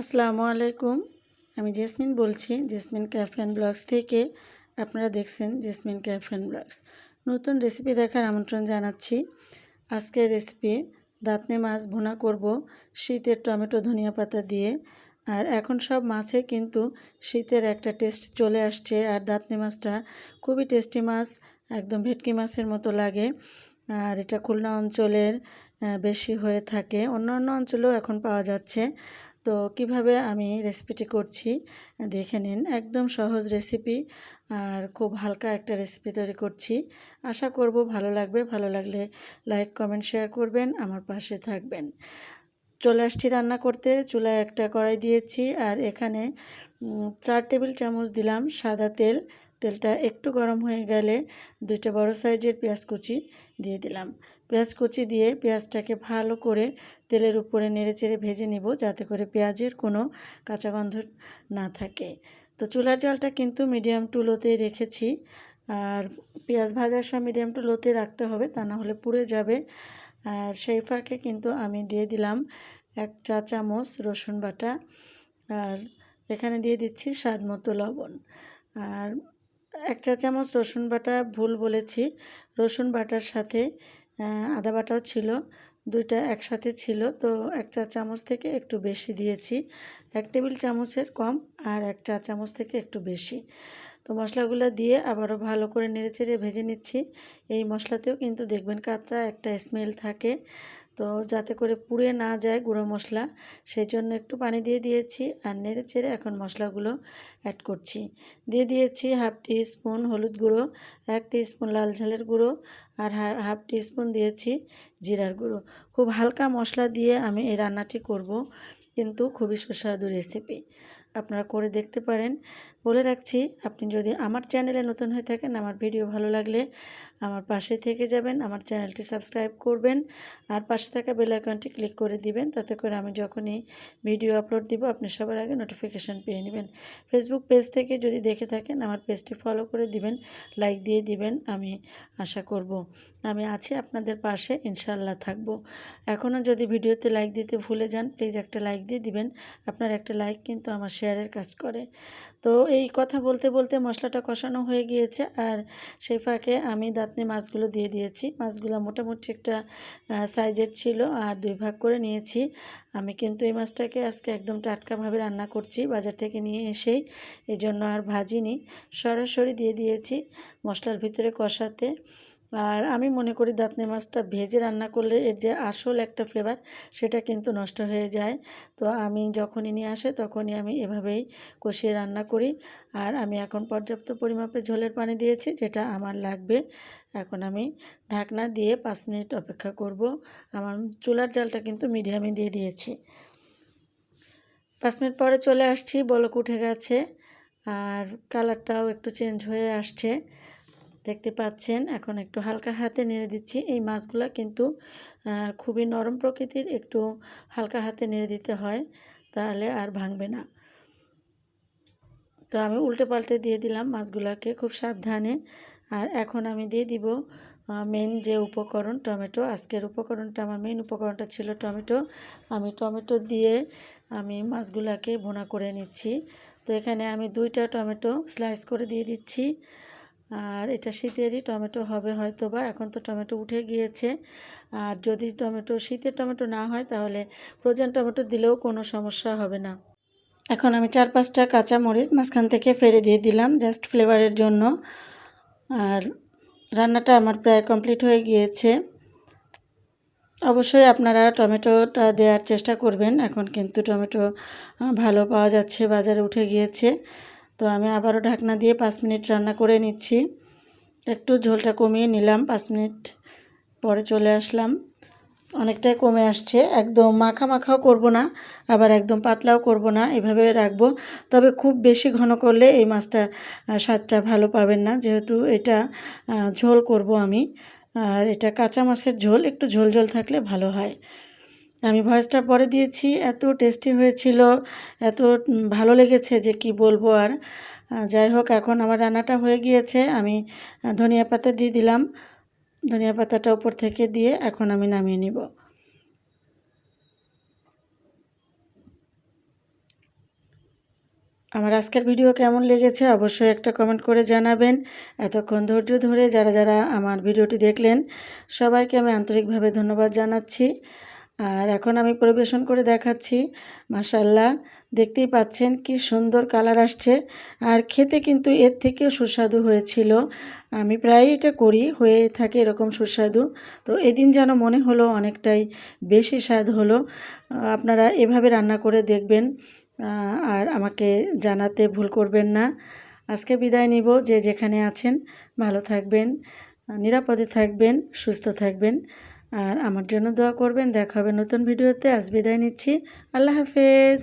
আসসালামু আলাইকুম। আমি জেসমিন বলছি, জেসমিন ক্যাফে অ্যান্ড ব্লগস থেকে আপনারা দেখছেন জেসমিন ক্যাফে অ্যান্ড ব্লগস। নতুন রেসিপি দেখার আমন্ত্রণ জানাচ্ছি। আজকের রেসিপি, দাঁতনে মাছ ভুনা করব, শীতের টমেটো, ধনিয়া পাতা দিয়ে। আর এখন সব মাছে কিন্তু শীতের একটা টেস্ট চলে আসছে, আর দাঁতনে মাছটা খুবই টেস্টি মাছ, একদম ভেটকি মাছের মতো লাগে। আর এটা খুলনা অঞ্চলের বেশি হয়ে থাকে। অন্য অন্য অঞ্চলেও এখন পাওয়া যাচ্ছে। তো কীভাবে আমি রেসিপিটি করছি, দেখে নিন। একদম সহজ রেসিপি আর খুব হালকা একটা রেসিপি তৈরি করছি। আশা করব ভালো লাগবে। ভালো লাগলে লাইক কমেন্ট শেয়ার করবেন। আমার পাশে থাকবেন। চলে আসছি রান্না করতে। চুলায় একটা কড়াই দিয়েছি আর এখানে চার টেবিল চামচ দিলাম সাদা তেল। তেলটা একটু গরম হয়ে গেলে দুইটা বড় সাইজের পেঁয়াজ কুচি দিয়ে দিলাম। পেঁয়াজ কুচি দিয়ে পেঁয়াজটাকে ভালো করে তেলের উপরে নেড়ে চেড়ে ভেজে নিব যাতে করে পেঁয়াজের কোনো কাঁচা গন্ধ না থাকে। তো চুলার জলটা কিন্তু মিডিয়াম টু লোতে রেখেছি। আর পেঁয়াজ ভাজার সময় মিডিয়াম টু লোতে রাখতে হবে, তা না হলে পুড়ে যাবে। আর সেই ফাঁকে কিন্তু আমি দিয়ে দিলাম এক চা চামচ রসুন বাটা। আর এখানে দিয়ে দিচ্ছি স্বাদ মতো লবণ। আর এক চা চামচ রসুন বাটা ভুল বলেছি। রসুন বাটার সাথে আদা বাটাও ছিল, দুইটা একসাথে ছিল, তো এক চা চামচ থেকে একটু বেশি দিয়েছি। এক টেবিল চামচের কম আর এক চা চামচ থেকে একটু বেশি। তো মশলাগুলো দিয়ে আবারও ভালো করে নেড়েচেড়ে ভেজে নিচ্ছি। এই মশলাতেও কিন্তু দেখবেন কাঁচা একটা স্মেল থাকে। তো যাতে করে পুড়ে না যায় গুঁড়ো মশলা সেই জন্য একটু পানি দিয়ে দিয়েছি আর নেড়ে চেড়ে এখন মশলাগুলো অ্যাড করছি। দিয়ে দিয়েছি হাফ টি স্পুন হলুদ গুঁড়ো, এক টি স্পুন লাল ঝালের গুঁড়ো আর হাফ টি স্পুন দিয়েছি জিরার গুঁড়ো। খুব হালকা মশলা দিয়ে আমি এই রান্নাটি করব, কিন্তু খুবই সুস্বাদু রেসিপি আপনারা করে দেখতে পারেন। বলে রাখছি, আপনি যদি আমার চ্যানেলে নতুন হয়ে থাকেন, আমার ভিডিও ভালো লাগলে আমার পাশে থেকে যাবেন, আমার চ্যানেলটি সাবস্ক্রাইব করবেন, আর পাশে থাকা বেল আইকনটি ক্লিক করে দিবেন। তাতে করে আমি যখনই ভিডিও আপলোড দিব, আপনি সবার আগে নোটিফিকেশান পেয়ে নেবেন। ফেসবুক পেজ থেকে যদি দেখে থাকেন, আমার পেজটি ফলো করে দিবেন লাইক দিয়ে দিবেন, আমি আশা করব। আমি আছি আপনাদের পাশে ইনশাল্লাহ থাকব। এখনও যদি ভিডিওতে লাইক দিতে ভুলে যান প্লিজ একটা লাইক দিয়ে দিবেন। আপনার একটা লাইক কিন্তু আমার শেয়ারের কাজ করে। তো এই কথা বলতে বলতে মশলাটা কষানো হয়ে গিয়েছে, আর সেই ফাঁকে আমি দাঁতনি মাছগুলো দিয়ে দিয়েছি। মাছগুলো মোটামুটি একটা সাইজের ছিল, আর দুই ভাগ করে নিয়েছি। আমি কিন্তু এই মাছটাকে আজকে একদম টাটকাভাবে রান্না করছি, বাজার থেকে নিয়ে এসেই। এই জন্য আর ভাজিনি। সরাসরি দিয়ে দিয়েছি মশলার ভিতরে কষাতে। আর আমি মনে করি দাঁতনে মাছটা ভেজে রান্না করলে এর যে আসল একটা ফ্লেভার সেটা কিন্তু নষ্ট হয়ে যায়। তো আমি যখনই নিয়ে আসে তখনই আমি এভাবেই কষিয়ে রান্না করি। আর আমি এখন পর্যাপ্ত পরিমাপে ঝোলের পানি দিয়েছি যেটা আমার লাগবে। এখন আমি ঢাকনা দিয়ে পাঁচ মিনিট অপেক্ষা করব। আমার চুলার জালটা কিন্তু মিডিয়ামে দিয়ে দিয়েছি। পাঁচ মিনিট পরে চলে আসছি, বলক উঠে গেছে। আর কালারটাও একটু চেঞ্জ হয়ে আসছে। দেখতে পাচ্ছেন, এখন একটু হালকা হাতে নেড়ে দিচ্ছি। এই মাছগুলো কিন্তু খুবই নরম প্রকৃতির, একটু হালকা হাতে নেড়ে দিতে হয়, তাহলে আর ভাঙবে না। তো আমি উল্টে পাল্টে দিয়ে দিলাম মাছগুলোকে খুব সাবধানে। আর এখন আমি দিয়ে দিব মেন যে উপকরণ টমেটো। আজকের উপকরণটা, আমার মেন উপকরণটা ছিল টমেটো। আমি টমেটো দিয়ে আমি মাছগুলোকে ভুনা করে নিচ্ছি। তো এখানে আমি দুইটা টমেটো স্লাইস করে দিয়ে দিচ্ছি। আর এটা শীতেরই টমেটো হবে হয়তো বা এখন তো টমেটো উঠে গিয়েছে। আর যদি টমেটো, শীতের টমেটো না হয় তাহলে ফ্রোজেন টমেটো দিলেও কোনো সমস্যা হবে না। এখন আমি চার পাঁচটা কাঁচা মরিচ মাঝখান থেকে ফেলে দিয়ে দিলাম জাস্ট ফ্লেভারের জন্য। আর রান্নাটা আমার প্রায় কমপ্লিট হয়ে গিয়েছে। অবশ্যই আপনারা টমেটোটা দেওয়ার চেষ্টা করবেন, এখন কিন্তু টমেটো ভালো পাওয়া যাচ্ছে, বাজারে উঠে গিয়েছে। তো আমি আবারও ঢাকনা দিয়ে পাঁচ মিনিট রান্না করে নিচ্ছি। একটু ঝোলটা কমিয়ে নিলাম, পাঁচ মিনিট পরে চলে আসলাম। অনেকটাই কমে আসছে, একদম মাখা মাখাও করব না, আবার একদম পাতলাও করব না, এভাবে রাখব। তবে খুব বেশি ঘন করলে এই মাছটা স্বাদটা ভালো পাবেন না। যেহেতু এটা ঝোল করব আমি, আর এটা কাঁচা মাছের ঝোল, একটু ঝোল ঝোল থাকলে ভালো হয়। আমি ভয়েসটা পরে দিয়েছি, এত টেস্টি হয়েছিল, এত ভালো লেগেছে যে কি বলব আর। যাই হোক, এখন আমার রান্নাটা হয়ে গিয়েছে, আমি ধনিয়া পাতা দিয়ে দিলাম। ধনিয়া পাতাটা উপর থেকে দিয়ে এখন আমি নামিয়ে নিব। আমার আজকের ভিডিও কেমন লেগেছে অবশ্যই একটা কমেন্ট করে জানাবেন। এতক্ষণ ধৈর্য ধরে যারা যারা আমার ভিডিওটি দেখলেন, সবাইকে আমি আন্তরিকভাবে ধন্যবাদ জানাচ্ছি। আর এখন আমি পরিবেশন করে দেখাচ্ছি। মাসাল্লাহ দেখতেই পাচ্ছেন কি সুন্দর কালার আসছে। আর খেতে কিন্তু এর থেকেও সুস্বাদু হয়েছিল। আমি প্রায়ই এটা করি, হয়ে থাকে এরকম সুস্বাদু। তো এদিন যেন মনে হলো অনেকটাই বেশি স্বাদ হলো। আপনারা এভাবে রান্না করে দেখবেন। আর আমাকে জানাতে ভুল করবেন না। আজকে বিদায় নিব যে যেখানে আছেন। ভালো থাকবেন, নিরাপদে থাকবেন, সুস্থ থাকবেন। আর আমার জন্য দোয়া করবেন। দেখা হবে নতুন ভিডিওতে। আজ বিদায় নিচ্ছি। আল্লাহ হাফেজ।